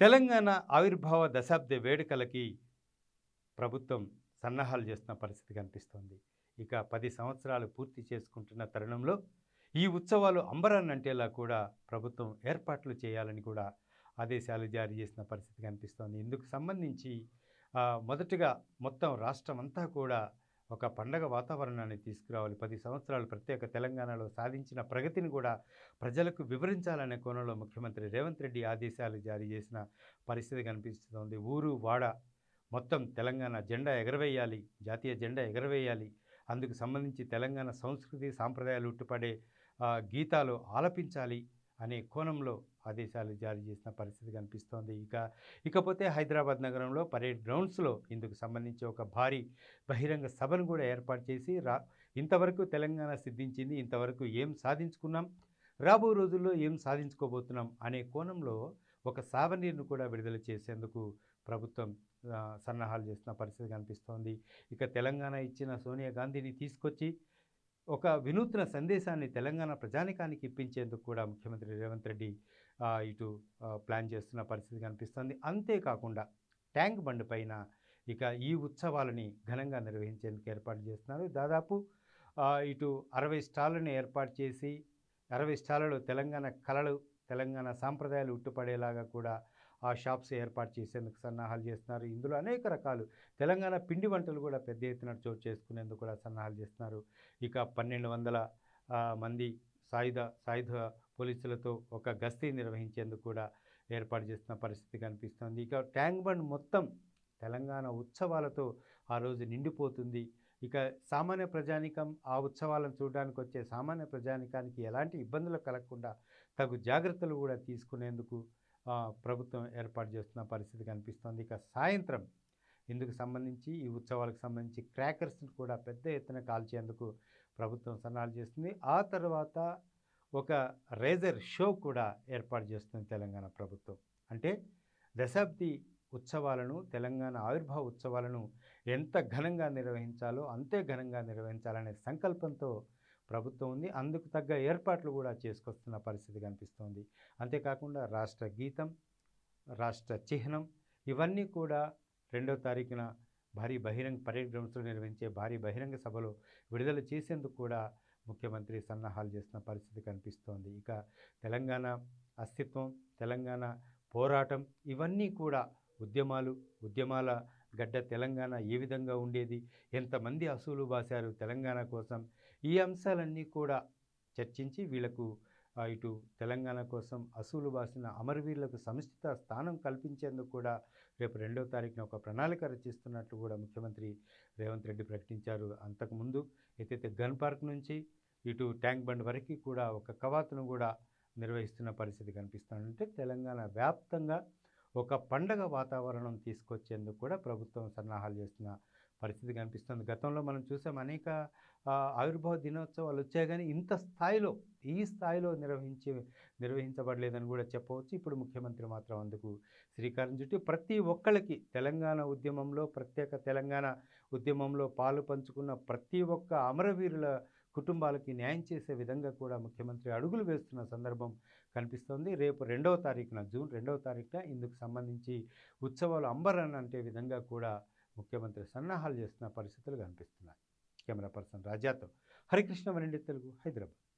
తెలంగాణ ఆవిర్భావ దశాబ్ద వేడుకలకి ప్రభుత్వం సన్నాహాలు చేస్తున్న పరిస్థితి కనిపిస్తోంది. ఇక పది సంవత్సరాలు పూర్తి చేసుకుంటున్న తరుణంలో ఈ ఉత్సవాలు అంబరాన్నంటేలా కూడా ప్రభుత్వం ఏర్పాట్లు చేయాలని కూడా ఆదేశాలు జారీ చేసిన పరిస్థితి కనిపిస్తోంది. ఇందుకు సంబంధించి మొదటగా మొత్తం రాష్ట్రం అంతా కూడా ఒక పండగ వాతావరణాన్ని తీసుకురావాలి. పది సంవత్సరాలు ప్రత్యేక తెలంగాణలో సాధించిన ప్రగతిని కూడా ప్రజలకు వివరించాలనే కోణంలో ముఖ్యమంత్రి రేవంత్ రెడ్డి ఆదేశాలు జారీ చేసిన పరిస్థితి కనిపిస్తుంది. ఊరు వాడ మొత్తం తెలంగాణ జెండా ఎగరవేయాలి. జాతీయ జెండా ఎగరవేయాలి. అందుకు సంబంధించి తెలంగాణ సంస్కృతి సాంప్రదాయాలు ఉట్టుపడే గీతాలు ఆలపించాలి. అనే కోణంలో ఆదేశాలు జారీ చేసిన పరిస్థితి కనిపిస్తోంది. ఇక ఇకపోతే హైదరాబాద్ నగరంలో పరేడ్ గ్రౌండ్స్లో ఇందుకు సంబంధించి ఒక భారీ బహిరంగ సభను కూడా ఏర్పాటు చేసి రా ఇంతవరకు తెలంగాణ సిద్ధించింది ఇంతవరకు ఏం సాధించుకున్నాం రాబో రోజుల్లో ఏం సాధించుకోబోతున్నాం అనే కోణంలో ఒక సావనీర్ను కూడా విడుదల చేసేందుకు ప్రభుత్వం సన్నాహాలు చేస్తున్న పరిస్థితి కనిపిస్తోంది. ఇక తెలంగాణ ఇచ్చిన సోనియా గాంధీని తీసుకొచ్చి ఒక వినూత్న సందేశాన్ని తెలంగాణ ప్రజానికానికి ఇప్పించేందుకు కూడా ముఖ్యమంత్రి రేవంత్ రెడ్డి ఇటు ప్లాన్ చేస్తున్న పరిస్థితి కనిపిస్తోంది. అంతేకాకుండా ట్యాంక్ బండ్ పైన ఇక ఈ ఉత్సవాలని ఘనంగా నిర్వహించేందుకు ఏర్పాటు చేస్తున్నారు. దాదాపు ఇటు అరవై స్టాళ్ళని ఏర్పాటు చేసి అరవై స్టాళ్ళలో తెలంగాణ కళలు తెలంగాణ సాంప్రదాయాలు ఉట్టుపడేలాగా కూడా ఆ షాప్స్ ఏర్పాటు చేసేందుకు సన్నాహాలు చేస్తున్నారు. ఇందులో అనేక రకాలు తెలంగాణ పిండి వంటలు కూడా పెద్ద ఎత్తున చోటు చేసుకునేందుకు కూడా సన్నాహాలు చేస్తున్నారు. ఇక పన్నెండు వందల మంది సాయుధ సాయుధ పోలీసులతో ఒక గస్తీ నిర్వహించేందుకు కూడా ఏర్పాటు చేస్తున్న పరిస్థితి కనిపిస్తుంది. ఇక ట్యాంక్ బండ్ మొత్తం తెలంగాణ ఉత్సవాలతో ఆ రోజు నిండిపోతుంది. ఇక సామాన్య ప్రజానికం ఆ ఉత్సవాలను చూడడానికి వచ్చే సామాన్య ప్రజానికానికి ఎలాంటి ఇబ్బందులు కలగకుండా తగు జాగ్రత్తలు కూడా తీసుకునేందుకు ప్రభుత్వం ఏర్పాటు చేస్తున్న పరిస్థితి కనిపిస్తోంది. ఇక సాయంత్రం ఇందుకు సంబంధించి ఈ ఉత్సవాలకు సంబంధించి క్రాకర్స్ని కూడా పెద్ద ఎత్తున కాల్చేందుకు ప్రభుత్వం సన్నాలు చేస్తుంది. ఆ తర్వాత ఒక రేజర్ షో కూడా ఏర్పాటు చేస్తుంది తెలంగాణ ప్రభుత్వం. అంటే దశాబ్ది ఉత్సవాలను తెలంగాణ ఆవిర్భావ ఉత్సవాలను ఎంత ఘనంగా నిర్వహించాలో అంతే ఘనంగా నిర్వహించాలనే సంకల్పంతో ప్రభుత్వం ఉంది. అందుకు తగ్గ ఏర్పాట్లు కూడా చేసుకొస్తున్న పరిస్థితి కనిపిస్తోంది. అంతేకాకుండా రాష్ట్ర గీతం రాష్ట్ర చిహ్నం ఇవన్నీ కూడా రెండో తారీఖున భారీ బహిరంగ పరేడ్ గ్రౌండ్స్లో నిర్వహించే భారీ బహిరంగ సభలో విడుదల చేసేందుకు కూడా ముఖ్యమంత్రి సన్నాహాలు చేస్తున్న పరిస్థితి కనిపిస్తోంది. ఇక తెలంగాణ అస్తిత్వం తెలంగాణ పోరాటం ఇవన్నీ కూడా ఉద్యమాలు ఉద్యమాల గడ్డ తెలంగాణ ఏ విధంగా ఉండేది? ఎంతమంది అసూలు బాశారు తెలంగాణ కోసం? ఈ అంశాలన్నీ కూడా చర్చించి వీళ్ళకు ఇటు తెలంగాణ కోసం అసూలు బాసిన అమరవీరులకు సముచిత స్థానం కల్పించేందుకు కూడా రేపు రెండో తారీఖున ఒక ప్రణాళిక రచిస్తున్నట్లు కూడా ముఖ్యమంత్రి రేవంత్ రెడ్డి ప్రకటించారు. అంతకుముందు ఏదైతే గన్ పార్క్ నుంచి ఇటు ట్యాంక్ బండ్ వరకు కూడా ఒక కవాతును కూడా నిర్వహిస్తున్న పరిస్థితి కనిపిస్తుందంటే తెలంగాణ వ్యాప్తంగా ఒక పండగ వాతావరణం తీసుకొచ్చేందుకు కూడా ప్రభుత్వం సన్నాహాలు చేస్తున్న పరిస్థితి కనిపిస్తుంది. గతంలో మనం చూసాం అనేక ఆవిర్భావ దినోత్సవాలు వచ్చాయి కానీ ఇంత స్థాయిలో ఈ స్థాయిలో నిర్వహించి నిర్వహించబడలేదని కూడా చెప్పవచ్చు. ఇప్పుడు ముఖ్యమంత్రి మాత్రం అందుకు శ్రీకారం చుట్టి ప్రతి ఒక్కళ్ళకి తెలంగాణ ఉద్యమంలో ప్రత్యేక తెలంగాణ ఉద్యమంలో పాలు పంచుకున్న ప్రతి ఒక్క అమరవీరుల కుటుంబాలకి న్యాయం చేసే విధంగా కూడా ముఖ్యమంత్రి అడుగులు వేస్తున్న సందర్భం కనిపిస్తోంది. రేపు రెండవ తారీఖున జూన్ రెండవ తారీఖున ఇందుకు సంబంధించి ఉత్సవాలు అంబరన్ అంటే విధంగా కూడా ముఖ్యమంత్రి సన్నాహాలు చేస్తున్న పరిస్థితులు కనిపిస్తున్నాయి. కెమెరా పర్సన్ రాజాతో హరికృష్ణ వరండి తెలుగు హైదరాబాద్.